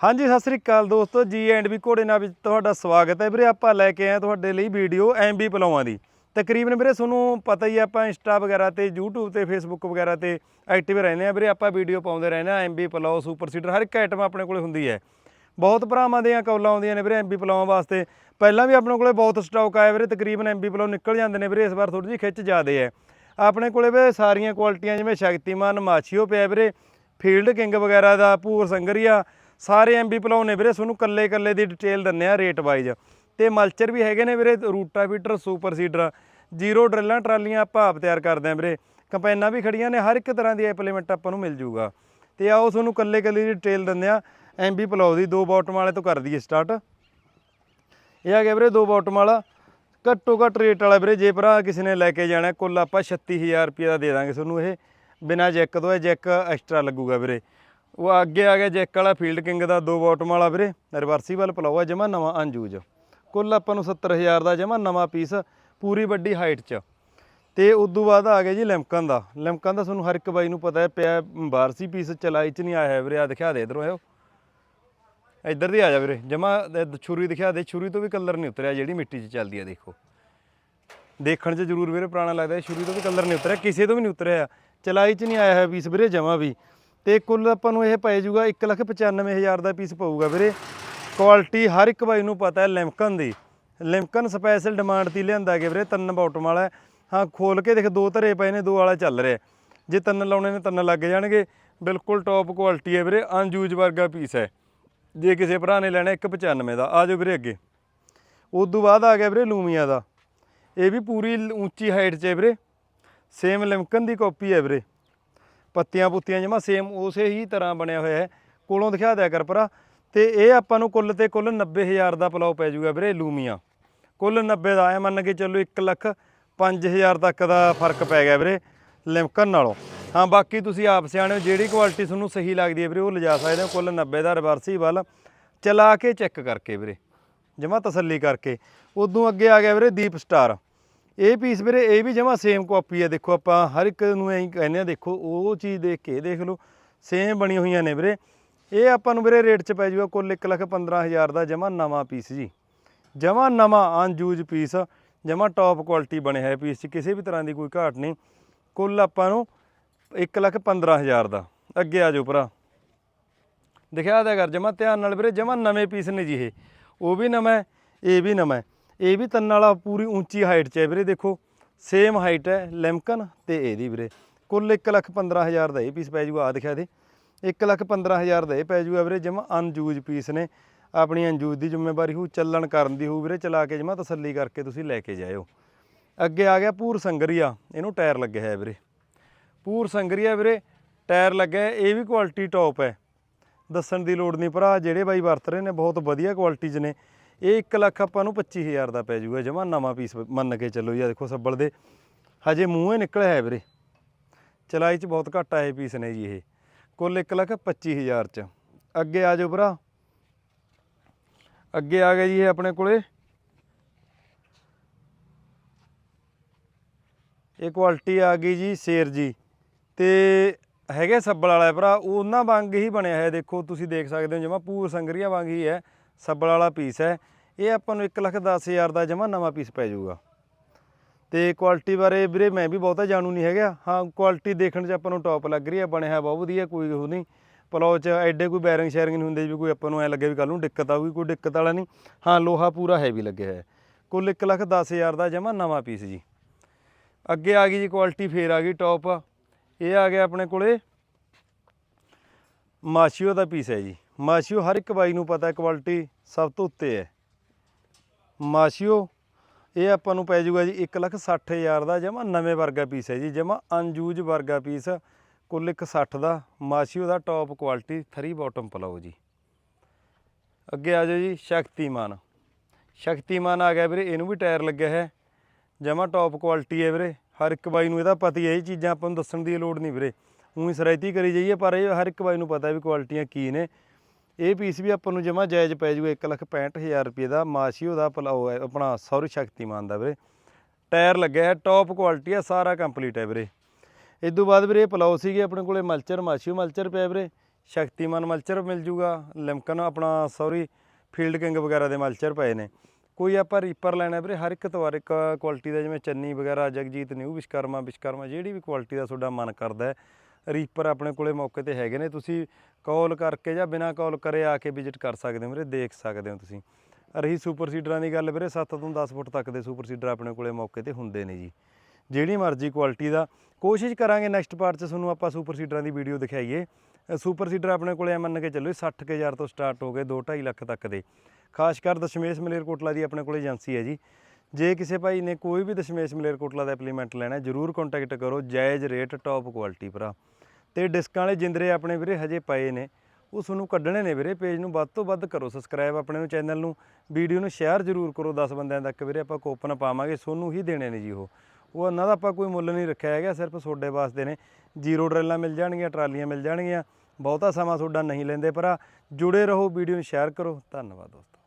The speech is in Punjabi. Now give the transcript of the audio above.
ਹਾਂਜੀ, ਸਤਿ ਸ੍ਰੀ ਅਕਾਲ ਦੋਸਤੋ, ਜੀ ਐਂਡ ਵੀ ਘੋੜੇ ਨਾਲ ਵਿੱਚ ਤੁਹਾਡਾ ਸਵਾਗਤ ਹੈ ਵੀਰੇ। ਆਪਾਂ ਲੈ ਕੇ ਆਏ ਹਾਂ ਤੁਹਾਡੇ ਲਈ ਵੀਡੀਓ ਐਮਬੀ ਪਲਾਵਾਂ ਦੀ। ਤਕਰੀਬਨ ਵੀਰੇ, ਤੁਹਾਨੂੰ ਪਤਾ ਹੀ ਆ, ਆਪਾਂ ਇੰਸਟਾ ਵਗੈਰਾ ਤੇ YouTube ਤੇ Facebook ਵਗੈਰਾ ਤੇ ਐਕਟਿਵ ਰਹਿੰਦੇ ਆ ਵੀਰੇ। ਆਪਾਂ ਵੀਡੀਓ ਪਾਉਂਦੇ ਰਹਿੰਦੇ ਆ ਐਮਬੀ ਪਲਾਓ ਸੁਪਰ ਸੀਡਰ ਹਰ ਇੱਕ ਆਈਟਮ ਆਪਣੇ ਕੋਲੇ ਹੁੰਦੀ ਹੈ। ਬਹੁਤ ਭਰਾਵਾਂ ਦੀਆਂ ਕੌਲਾਂ ਆਉਂਦੀਆਂ ਨੇ ਵੀਰੇ ਐਮਬੀ ਪਲਾਵਾਂ ਵਾਸਤੇ। ਪਹਿਲਾਂ ਵੀ ਆਪਣੇ ਕੋਲੇ ਬਹੁਤ ਸਟਾਕ ਆਇਆ ਵੀਰੇ, ਤਕਰੀਬਨ ਐਮਬੀ ਪਲਾਓ ਨਿਕਲ ਜਾਂਦੇ ਨੇ ਵੀਰੇ, ਇਸ ਵਾਰ ਥੋੜੀ ਜਿਹੀ ਖਿੱਚ ਜ਼ਿਆਦੇ ਹੈ। ਆਪਣੇ ਕੋਲੇ ਵੀਰੇ ਸਾਰੀਆਂ ਕੁਆਲਿਟੀਆਂ ਜਿਵੇਂ ਸ਼ਕਤੀਮਾਨ, ਮਾਛੀਓ ਪਿਆ ਵੀਰੇ ਫੀਲਡ ਕਿੰਗ ਵਗੈਰਾ ਦਾ, ਭੂਰ ਸੰਗਰੀਆ ਸਾਰੇ ਐਮਬੀ ਪਲਾਉ ਨੇ ਵੀਰੇ, ਤੁਹਾਨੂੰ ਕੱਲੇ ਕੱਲੇ ਦੀ ਡਿਟੇਲ ਦਿੰਨੇ ਆ ਰੇਟ ਵਾਈਜ਼ ਤੇ ਮਲਚਰ ਵੀ ਹੈਗੇ ਨੇ ਵੀਰੇ ਰੂਟਾਵੀਟਰ ਸੁਪਰ ਸੀਡਰ ਜ਼ੀਰੋ ਡਰਿੱਲਾਂ ਟਰਾਲੀਆਂ ਆਪਾਂ ਆਪ ਤਿਆਰ ਕਰਦੇ ਆ ਵੀਰੇ। ਕੰਪੈਨਾਂ ਵੀ ਖੜੀਆਂ ਨੇ, ਹਰ ਇੱਕ ਤਰ੍ਹਾਂ ਦੀ ਐਪਲੀਮੈਂਟ ਆਪਾਂ ਨੂੰ ਮਿਲ ਜੂਗਾ। ਤੇ ਆਓ ਤੁਹਾਨੂੰ ਕੱਲੇ ਕੱਲੇ ਦੀ ਡਿਟੇਲ ਦਿੰਦੇ ਆ ਐਮਬੀ ਪਲਾਉ ਦੀ, ਦੋ ਬਾਟਮ ਵਾਲੇ ਤੋਂ ਕਰ ਦਈਏ ਸਟਾਰਟ ਇਹ ਆ ਗਿਆ ਵੀਰੇ ਦੋ ਬਾਟਮ ਵਾਲਾ। ਘੱਟੋ ਘੱਟ ਰੇਟ ਵਾਲਾ ਵੀਰੇ, ਜੇ ਭਰਾ ਕਿਸੇ ਨੇ ਲੈ ਕੇ ਜਾਣਾ, ਕੁੱਲ ਆਪਾਂ 36000 ਰੁਪਏ ਦਾ ਦੇ ਦਾਂਗੇ ਤੁਹਾਨੂੰ ਇਹ। ਬਿਨਾ ਜੈਕ ਤੋਂ ਇਹ ਜੈਕ ਐਕਸਟਰਾ ਲੱਗੂਗਾ ਵੀਰੇ। ਉਹ ਅੱਗੇ ਆ ਗਿਆ ਜੈਕ ਵਾਲਾ ਫੀਲਡ ਕਿੰਗ ਦਾ ਦੋ ਬਾਟਮ ਵਾਲਾ ਵੀਰੇ। ਰਿਵਰਸੀਬਲ ਆ, ਜਮਾ ਨਵਾਂ ਅਨਯੂਜ ਕੁੱਲ ਆਪਾਂ ਨੂੰ 70000 ਦਾ ਜਮਾ ਨਵਾਂ ਪੀਸ ਪੂਰੀ ਵੱਡੀ ਹਾਈਟ 'ਚ। ਤੇ ਤੋਂ ਬਾਅਦ ਆ ਗਿਆ ਜੀ ਲਿਮਕਨ ਦਾ। ਲਿਮਕਨ ਦਾ ਤੁਹਾਨੂੰ ਹਰ ਇੱਕ ਬਾਈ ਨੂੰ ਪਤਾ ਹੈ, ਪਿਆ ਬਾਰਸੀ ਪੀਸ ਚਲਾਈ 'ਚ ਨਹੀਂ ਆਇਆ ਹੈ ਵੀਰੇ ਆ ਦਿਖਾ ਦੇ ਇਧਰੋਂ ਆਇਓ ਇੱਧਰ ਦੀ ਆ ਜਾ ਵੀਰੇ, ਜਮਾ ਛੁਰੀ ਦਿਖਾ ਦੇ, ਛੁਰੀ ਤੋਂ ਵੀ ਕਲਰ ਨਹੀਂ ਉਤਰਿਆ, ਜਿਹੜੀ ਮਿੱਟੀ 'ਚ ਚੱਲਦੀ ਆ ਦੇਖੋ। ਦੇਖਣ 'ਚ ਜ਼ਰੂਰ ਵੀਰੇ, ਪੁਰਾਣਾ ਲੱਗਦਾ ਹੈ ਛੁਰੀ ਤੋਂ ਵੀ ਕਲਰ ਨਹੀਂ ਉਤਰਿਆ, ਕਿਸੇ ਤੋਂ ਵੀ ਨਹੀਂ ਉਤਰਿਆ। ਚਲਾਈ 'ਚ ਨਹੀਂ ਆਇਆ ਹੈ ਪੀਸ ਵੀਰੇ, ਜਮਾ ਵੀ। ਤੇ ਕੁੱਲ ਆਪਾਂ ਨੂੰ ਇਹ ਪੈ ਜਾਊਗਾ 195000 ਦਾ ਪੀਸ ਪਊਗਾ ਵੀਰੇ। ਕੁਆਲਿਟੀ ਹਰ ਇੱਕ ਬਾਈ ਨੂੰ ਪਤਾ ਹੈ ਲਿਮਕਨ ਦੀ। ਲਿਮਕਨ ਸਪੈਸ਼ਲ ਡਿਮਾਂਡ ਤੇ ਲਿਆਂਦਾ ਗਿਆ ਵੀਰੇ, ਤਿੰਨ ਬਾਟਮ ਵਾਲਾ ਹਾਂ। ਖੋਲ ਕੇ ਦੇਖ, ਦੋ ਧਰੇ ਪਏ ਨੇ, ਦੋ ਵਾਲਾ ਚੱਲ ਰਿਹਾ ਜੇ ਤਿੰਨ ਲਾਉਣੇ ਨੇ, ਤਿੰਨ ਲੱਗ ਜਾਣਗੇ। ਬਿਲਕੁਲ ਟੌਪ ਕੁਆਲਿਟੀ ਹੈ ਵੀਰੇ ਅਨਯੂਜ ਵਰਗਾ ਪੀਸ ਹੈ। ਜੇ ਕਿਸੇ ਭਰਾ ਨੇ ਲੈਣਾ 195 ਦਾ, ਆ ਜਾਓ ਵੀਰੇ ਅੱਗੇ। ਉਦੋਂ ਬਾਅਦ ਆ ਗਿਆ ਵੀਰੇ ਲੂਮੀਆ ਦਾ। ਇਹ ਵੀ ਪੂਰੀ ਉੱਚੀ ਹਾਈਟ 'ਚ ਹੈ ਵੀਰੇ। ਸੇਮ ਲਿਮਕਨ ਦੀ ਕਾਪੀ ਹੈ ਵੀਰੇ। ਪੱਤੀਆਂ ਪੁੱਤੀਆਂ ਜਮਾ ਸੇਮ ਉਸੇ ਹੀ ਤਰ੍ਹਾਂ ਬਣਿਆ ਹੋਇਆ ਹੈ। ਕੋਲੋਂ ਦਿਖਾ ਦਿਆ ਕਰ ਭਰਾ। ਤੇ ਇਹ ਆਪਾਂ ਨੂੰ ਕੁੱਲ ਤੇ ਕੁੱਲ 90000 ਦਾ ਪਲਾਓ ਪੈ ਜਾਊਗਾ ਵੀਰੇ ਲੂਮੀਆ। ਕੁੱਲ 90 ਦਾ ਐ ਮੰਨ ਕੇ ਚੱਲੋ 1 ਲੱਖ 5000 ਤੱਕ ਦਾ ਫ਼ਰਕ ਪੈ ਗਿਆ ਵੀਰੇ ਲਿਮਕਨ ਨਾਲੋਂ। ਹਾਂ, ਬਾਕੀ ਤੁਸੀਂ ਆਪ ਸਿਆਣੇ ਹੋ, ਜਿਹੜੀ ਕੁਆਲਿਟੀ ਤੁਹਾਨੂੰ ਸਹੀ ਲੱਗਦੀ ਹੈ ਵੀਰੇ ਉਹ ਲਿਜਾ ਸਕਦੇ ਹੋ। ਕੁੱਲ 90 ਦਾ ਰਿਵਰਸੀਬਲ ਚਲਾ ਕੇ ਚੈੱਕ ਕਰਕੇ ਵੀਰੇ। ਜਮਾ ਤਸੱਲੀ ਕਰਕੇ। ਉਦੋਂ ਅੱਗੇ ਆ ਗਿਆ ਵੀਰੇ ਦੀਪ ਸਟਾਰ ਇਹ ਪੀਸ ਵੀਰੇ, ਇਹ ਵੀ ਜਮਾ ਸੇਮ ਕਾਪੀ ਹੈ। ਦੇਖੋ ਆਪਾਂ ਹਰ ਇੱਕ ਨੂੰ ਐਂ ਕਹਿੰਦੇ ਆ ਦੇਖੋ ਉਹ ਚੀਜ਼ ਦੇਖ ਕੇ ਦੇਖ ਲਓ ਸੇਮ ਬਣੀ ਹੋਈਆਂ ਨੇ ਵੀਰੇ। ਇਹ ਆਪਾਂ ਨੂੰ ਵੀਰੇ ਰੇਟ 'ਚ ਪੈ ਜਾਊਗਾ ਕੁੱਲ 115000 ਦਾ ਜਮਾ ਨਵਾਂ ਪੀਸ ਜੀ। ਜਮਾ ਨਵਾਂ ਅਨਯੂਜ ਪੀਸ ਜਮਾ ਟੌਪ ਕੁਆਲਿਟੀ ਬਣਿਆ ਹੈ ਪੀਸ 'ਚ, ਕਿਸੇ ਵੀ ਤਰ੍ਹਾਂ ਦੀ ਕੋਈ ਘਾਟ ਨਹੀਂ। ਕੁੱਲ ਆਪਾਂ ਨੂੰ 115000 ਦਾ। ਅੱਗੇ ਆ ਜਾਓ ਭਰਾ। ਦਿਖਾ ਦਿਆ ਕਰ, ਜਮਾ ਧਿਆਨ ਨਾਲ ਵੀਰੇ, ਜਮਾ ਨਵੇਂ ਪੀਸ ਨੇ ਜੀ ਇਹ। ਉਹ ਵੀ ਨਵਾਂ ਇਹ ਵੀ ਨਵਾਂ ਇਹ ਵੀ ਤੰਨ ਵਾਲਾ ਪੂਰੀ ਉੱਚੀ ਹਾਈਟ 'ਚ ਹੈ ਵੀਰੇ, ਦੇਖੋ ਸੇਮ ਹਾਈਟ ਹੈ ਲੈਮਕਨ ਤੇ ਇਹਦੀ ਵੀਰੇ। ਕੁੱਲ 115000 ਦਾ ਇਹ ਪੀਸ ਪੈ ਜੂਗਾ ਆ ਦਿਖਾ ਦੇ 115000 ਦਾ ਇਹ ਪੈ ਜੂਗਾ ਵੀਰੇ, ਜਮਾ ਅਨਯੂਜ ਪੀਸ ਨੇ। ਆਪਣੀ ਅਨਯੂਜ ਦੀ ਜ਼ਿੰਮੇਵਾਰੀ ਹੋ ਚੱਲਣ ਕਰਨ ਦੀ ਹੋ ਵੀਰੇ, ਚਲਾ ਕੇ ਜਮਾ ਤਸੱਲੀ ਕਰਕੇ ਤੁਸੀਂ ਲੈ ਕੇ ਜਾਇਓ। ਅੱਗੇ ਆ ਗਿਆ ਪੂਰ ਸੰਗਰੀਆ, ਇਹਨੂੰ ਟਾਇਰ ਲੱਗਿਆ ਹੈ ਵੀਰੇ। ਪੂਰ ਸੰਗਰੀਆ ਵੀਰੇ, ਟਾਇਰ ਲੱਗਿਆ ਇਹ ਵੀ ਕੁਆਲਿਟੀ ਟੌਪ ਹੈ। ਦੱਸਣ ਦੀ ਲੋੜ ਨਹੀਂ ਭਰਾ, ਜਿਹੜੇ ਬਾਈ ਵਰਤ ਰਹੇ ਨੇ, ਬਹੁਤ ਵਧੀਆ ਕੁਆਲਿਟੀ 'ਚ ਨੇ। ਇਹ 1 ਲੱਖ ਆਪਾਂ ਨੂੰ 25000 ਦਾ ਪੈ ਜਾਊਗਾ ਜਮਾ, ਨਵਾਂ ਪੀਸ ਮੰਨ ਕੇ ਚੱਲੋ ਜੀ, ਆਹ ਦੇਖੋ ਸੱਬਲ ਦੇ। ਹਜੇ ਮੂੰਹੇ ਨਿਕਲਿਆ ਹੈ ਵੀਰੇ। ਚਲਾਈ 'ਚ ਬਹੁਤ ਘੱਟ ਆਏ ਪੀਸ ਨੇ ਜੀ ਇਹ। ਕੁੱਲ 1 ਲੱਖ 25000 'ਚ। ਅੱਗੇ ਆ ਜਾਓ ਭਰਾ। ਅੱਗੇ ਆ ਗਿਆ ਜੀ ਇਹ ਆਪਣੇ ਕੋਲੇ। ਇਹ ਕੁਆਲਿਟੀ ਆ ਗਈ ਜੀ ਸ਼ੇਰ ਜੀ। ਤੇ ਹੈਗੇ ਸੱਬਲ ਵਾਲਾ ਭਰਾ, ਉਹਨਾਂ ਵਾਂਗ ਹੀ ਬਣਿਆ ਹੈ ਦੇਖੋ, ਤੁਸੀਂ ਦੇਖ ਸਕਦੇ ਹੋ ਜਮਾ, ਪੂਰ ਸੰਗਰੀਆ ਵਾਂਗ ਹੀ ਹੈ। ਸੱਬਲ ਵਾਲਾ ਪੀਸ ਹੈ। ਇਹ ਆਪਾਂ ਨੂੰ 1 ਲੱਖ 10000 ਦਾ ਜਮਾ ਨਵਾਂ ਪੀਸ ਪੈ ਜਾਊਗਾ। ਤੇ ਕੁਆਲਿਟੀ ਬਾਰੇ ਵੀਰੇ ਮੈਂ ਵੀ ਬਹੁਤਾ ਜਾਣੂ ਨਹੀਂ ਹੈਗਾ। ਹਾਂ ਕੁਆਲਿਟੀ ਦੇਖਣ 'ਚ ਆਪਾਂ ਨੂੰ ਟੌਪ ਲੱਗ ਰਹੀ ਹੈ, ਬਣਿਆ ਬਹੁਤ ਵਧੀਆ, ਕੋਈ ਉਹ ਨਹੀਂ। ਪਲੋ 'ਚ ਐਡੇ ਕੋਈ ਬੈਰਿੰਗ ਸ਼ੈਰਿੰਗ ਨਹੀਂ ਹੁੰਦੇ ਵੀ ਕੋਈ ਆਪਾਂ ਨੂੰ ਐ ਲੱਗੇ ਵੀ ਕੱਲ ਨੂੰ ਦਿੱਕਤ ਆਊਗੀ, ਕੋਈ ਦਿੱਕਤ ਵਾਲਾ ਨਹੀਂ। ਹਾਂ, ਲੋਹਾ ਪੂਰਾ ਹੈਵੀ ਲੱਗਿਆ ਹੈ ਕੁੱਲ 1 ਲੱਖ 10000 ਦਾ ਜਮਾ ਨਵਾਂ ਪੀਸ ਜੀ। ਅੱਗੇ ਆ ਗਈ ਜੀ ਕੁਆਲਿਟੀ ਫੇਰ ਆ ਗਈ ਟੌਪ ਇਹ ਆ ਗਿਆ ਆਪਣੇ ਕੋਲੇ ਮਾਸ਼ੀਓ ਦਾ ਪੀਸ ਹੈ ਜੀ। ਮਾਸ਼ੀਓ, ਹਰ ਇੱਕ ਬਾਈ ਨੂੰ ਪਤਾ ਕੁਆਲਿਟੀ ਸਭ ਤੋਂ ਉੱਤੇ ਹੈ। ਮਾਸ਼ੀਓ, ਇਹ ਆਪਾਂ ਨੂੰ ਪੈ ਜਾਊਗਾ ਜੀ 160000 ਦਾ ਜਮਾ ਨਵੇਂ ਵਰਗਾ ਪੀਸ ਹੈ ਜੀ, ਜਮਾ ਅਨਯੂਜ ਵਰਗਾ ਪੀਸ ਕੁੱਲ 160 ਦਾ। ਮਾਸ਼ੀਓ, ਦਾ ਟੌਪ ਕੁਆਲਿਟੀ 3 ਬਾਟਮ ਪਲਾਓ ਜੀ। ਅੱਗੇ ਆ ਜਾਓ ਜੀ, ਸ਼ਕਤੀਮਾਨ। ਸ਼ਕਤੀਮਾਨ ਆ ਗਿਆ ਵੀਰੇ, ਇਹਨੂੰ ਵੀ ਟਾਇਰ ਲੱਗਿਆ ਹੈ। ਜਮਾ ਟੌਪ ਕੁਆਲਿਟੀ ਹੈ ਵੀਰੇ। ਹਰ ਇੱਕ ਬਾਈ ਨੂੰ ਇਹਦਾ ਪਤਾ ਹੀ ਹੈ, ਇਹ ਚੀਜ਼ਾਂ ਆਪਾਂ ਨੂੰ ਦੱਸਣ ਦੀ ਲੋੜ ਨਹੀਂ ਵੀਰੇ। ਉਹੀ ਸਰਾਇਤੀ ਕਰੀ ਜਾਈਏ, ਪਰ ਇਹ ਹਰ ਇੱਕ ਬਾਈ ਨੂੰ ਪਤਾ ਵੀ ਕੁਆਲਿਟੀਆਂ ਕੀ ਨੇ। ਇਹ ਪੀਸ ਵੀ ਆਪਾਂ ਨੂੰ ਜਮਾ ਜਾਇਜ਼ ਪੈ ਜਾਊਗਾ 165000 ਰੁਪਏ ਦਾ। ਮਾਸ਼ੀਓ ਦਾ ਪਲਾਓ ਹੈ, ਆਪਣਾ ਸੌਰੀ ਸ਼ਕਤੀਮਾਨ ਦਾ ਵੀਰੇ। ਟਾਇਰ ਲੱਗਿਆ ਹੈ ਟੌਪ ਕੁਆਲਿਟੀ ਹੈ, ਸਾਰਾ ਕੰਪਲੀਟ ਹੈ ਵੀਰੇ। ਇਸ ਤੋਂ ਬਾਅਦ ਵੀਰੇ ਇਹ ਪਲਾਓ ਸੀਗੇ ਆਪਣੇ ਕੋਲੇ ਮਲਚਰ ਮਾਸ਼ੀਓ ਮਲਚਰ ਪਿਆ ਵੀਰੇ। ਸ਼ਕਤੀਮਾਨ ਮਲਚਰ ਮਿਲ ਜੂਗਾ, ਲਿਮਕਨ ਆਪਣਾ ਸੌਰੀ ਫੀਲਡ ਕਿੰਗ ਵਗੈਰਾ ਦੇ ਮਲਚਰ ਪਏ ਨੇ। ਕੋਈ ਆਪਾਂ ਰੀਪਰ ਲੈਣਾ ਵੀਰੇ, ਹਰ ਇੱਕ ਤਵਾਰ ਇੱਕ ਕੁਆਲਿਟੀ ਦਾ, ਜਿਵੇਂ ਚੰਨੀ ਵਗੈਰਾ, ਜਗਜੀਤ, ਨਿਊ ਵਿਸ਼ਕਰਮਾ ਵਿਸ਼ਕਰਮਾ, ਜਿਹੜੀ ਵੀ ਕੁਆਲਿਟੀ ਦਾ ਤੁਹਾਡਾ ਮਨ ਕਰਦਾ ਹੈ ਰੀਪਰ ਆਪਣੇ ਕੋਲੇ ਮੌਕੇ ਤੇ ਹੈਗੇ ਨੇ। ਤੁਸੀਂ ਕਾਲ ਕਰਕੇ ਜਾਂ ਬਿਨਾਂ ਕਾਲ ਕਰੇ ਆ ਕੇ ਵਿਜ਼ਿਟ ਕਰ ਸਕਦੇ ਹੋ ਵੀਰੇ, ਦੇਖ ਸਕਦੇ ਹੋ ਤੁਸੀਂ। ਰਹੀ ਸੁਪਰ ਸੀਡਰਾਂ ਦੀ ਗੱਲ ਵੀਰੇ 7 ਤੋਂ 10 ਫੁੱਟ ਤੱਕ ਦੇ ਸੁਪਰ ਸੀਡਰ ਆਪਣੇ ਕੋਲੇ ਮੌਕੇ ਤੇ ਹੁੰਦੇ ਨੇ ਜੀ। ਜਿਹੜੀ ਮਰਜ਼ੀ ਕੁਆਲਿਟੀ ਦਾ। ਕੋਸ਼ਿਸ਼ ਕਰਾਂਗੇ ਨੈਕਸਟ ਪਾਰਟ 'ਚ ਤੁਹਾਨੂੰ ਆਪਾਂ ਸੁਪਰ ਸੀਡਰਾਂ ਦੀ ਵੀਡੀਓ ਦਿਖਾਈਏ। ਸੁਪਰ ਸੀਡਰ ਆਪਣੇ ਕੋਲੇ ਐਂ ਮੰਨ ਕੇ ਚੱਲੋ 60 ਤੋਂ ਸਟਾਰਟ ਹੋ ਗਏ 2.5 ਲੱਖ ਤੱਕ ਦੇ। ਖਾਸ ਕਰ ਦਸ਼ਮੇਸ਼ ਮਲੇਰਕੋਟਲਾ ਦੀ ਆਪਣੇ ਕੋਲੇ ਏਜੰਸੀ ਹੈ ਜੀ। ਜੇ ਕਿਸੇ ਭਾਈ ਨੇ ਕੋਈ ਵੀ ਦਸ਼ਮੇਸ਼ ਮਲੇਰਕੋਟਲਾ ਦਾ ਐਪਲੀਮੈਂਟ ਲੈਣਾ ਜਰੂਰ ਕੰਟੈਕਟ ਕਰੋ, ਜਾਇਜ਼ ਰੇਟ ਟੌਪ ਕੁਆਲਿਟੀ ਭਰਾ। ਤੇ ਡਿਸਕਾਂ ਵਾਲੇ ਜਿੰਦਰੇ ਆਪਣੇ ਵੀਰੇ ਹਜੇ ਪਏ ਨੇ, ਉਹ ਤੁਹਾਨੂੰ ਕੱਢਣੇ ਨੇ ਵੀਰੇ ਪੇਜ ਨੂੰ ਵੱਧ ਤੋਂ ਵੱਧ ਕਰੋ ਸਬਸਕ੍ਰਾਈਬ ਆਪਣੇ ਨੂੰ ਚੈਨਲ ਨੂੰ ਵੀਡੀਓ ਨੂੰ ਸ਼ੇਅਰ ਜਰੂਰ ਕਰੋ 10 ਬੰਦਿਆਂ ਤੱਕ ਵੀਰੇ, ਆਪਾਂ ਕੋਪਨ ਪਾਵਾਂਗੇ, ਤੁਹਾਨੂੰ ਹੀ ਦੇਣੇ ਨੇ ਜੀ ਉਹ। ਉਹ ਉਹਨਾਂ ਦਾ ਆਪਾਂ ਕੋਈ ਮੁੱਲ ਨਹੀਂ ਰੱਖਿਆ ਹੈਗਾ, ਸਿਰਫ ਤੁਹਾਡੇ ਵਾਸਤੇ ਨੇ। ਜ਼ੀਰੋ ਡਰੈਲਾਂ ਮਿਲ ਜਾਣਗੀਆਂ, ਟਰਾਲੀਆਂ ਮਿਲ ਜਾਣਗੀਆਂ, ਬਹੁਤਾ ਸਮਾਂ ਤੁਹਾਡਾ ਨਹੀਂ ਲੈਂਦੇ ਭਰਾ। ਜੁੜੇ ਰਹੋ ਵੀਡੀਓ ਨੂੰ ਸ਼ੇਅਰ ਕਰੋ, ਧੰਨਵਾਦ ਦੋਸਤੋ।